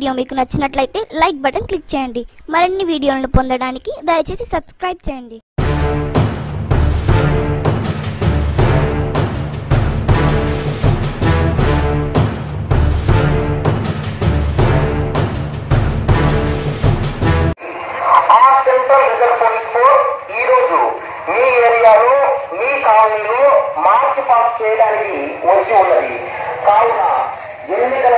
Video మీకు నచ్చినట్లయితే like button click చేయండి. మరిన్ని వీడియోలను పొందడానికి దయచేసి సబ్స్క్రైబ్ చేయండి. ఆ పాస్ చేయడానికి వచ్చి ఉన్నది. కావున ఎన్నికల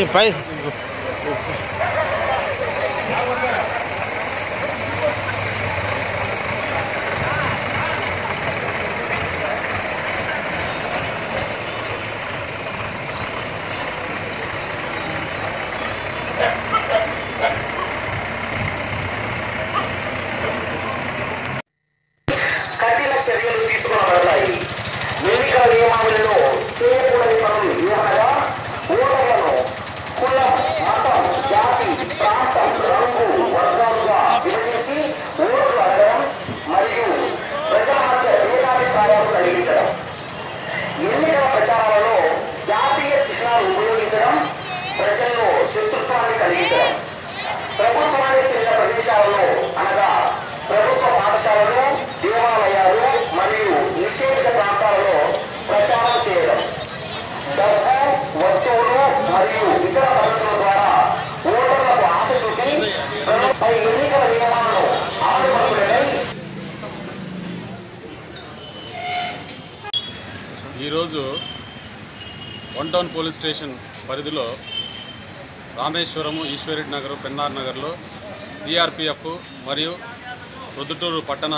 ఈ మరియు ఇతర పద్ధతుల ద్వారా ఓటర్లకు ఆశ చూపి ఎన్నికల నియమాలను ఈరోజు వన్ టౌన్ పోలీస్ స్టేషన్ పరిధిలో రామేశ్వరము ఈశ్వరెడ్డి నగర్ పెన్నార్ నగర్లో సిఆర్పిఎఫ్ మరియు ప్రొద్దుటూరు పట్టణ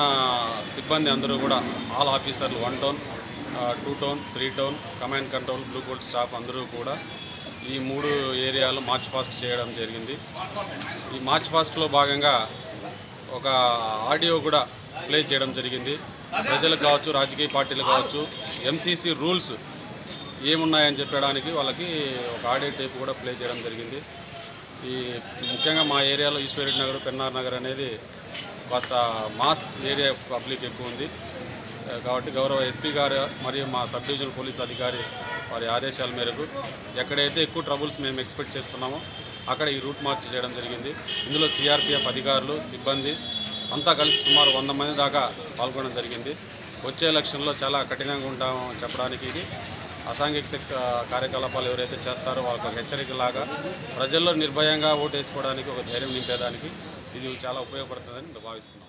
సిబ్బంది అందరూ కూడా ఆల్ ఆఫీసర్లు one town two town three town command control blue coat staff అందరూ కూడా ఈ మూడు ఏరియాలు మార్చ్ ఫాస్ట్ చేయడం జరిగింది. ఈ మార్చ్ ఫాస్ట్లో భాగంగా ఒక ఆడియో కూడా ప్లే చేయడం జరిగింది. ప్రజలకు కావచ్చు రాజకీయ పార్టీలు కావచ్చు ఎంసీసీ రూల్స్ ఏమున్నాయని చెప్పడానికి వాళ్ళకి ఒక ఆడియో టైప్ కూడా ప్లే చేయడం జరిగింది. ఈ ముఖ్యంగా మా ఏరియాలో ఈశ్వరెడ్డి నగర్ పెన్నార్ నగర్ అనేది కాస్త మాస్ ఏరియా పబ్లిక్ ఎక్కువ ఉంది. కాబట్టి గౌరవ ఎస్పీ గారు మరియు మా సబ్ డివిజనల్ పోలీస్ అధికారి వారి ఆదేశాల మేరకు ఎక్కడైతే ఎక్కువ ట్రబుల్స్ మేము ఎక్స్పెక్ట్ చేస్తున్నామో అక్కడ ఈ రూట్ మార్చ్ చేయడం జరిగింది. ఇందులో సిఆర్పిఎఫ్ అధికారులు సిబ్బంది అంతా కలిసి సుమారు వంద మంది దాకా పాల్గొనడం జరిగింది. వచ్చే ఎలక్షన్లో చాలా కఠినంగా ఉంటామని చెప్పడానికి ఇది. అసాంఘిక శక్తి కార్యకలాపాలు ఎవరైతే చేస్తారో వాళ్ళకి హెచ్చరికలాగా ప్రజల్లో నిర్భయంగా ఓటు వేసుకోవడానికి ఒక ధైర్యం నింపేదానికి ఇది చాలా ఉపయోగపడుతుందని భావిస్తున్నాం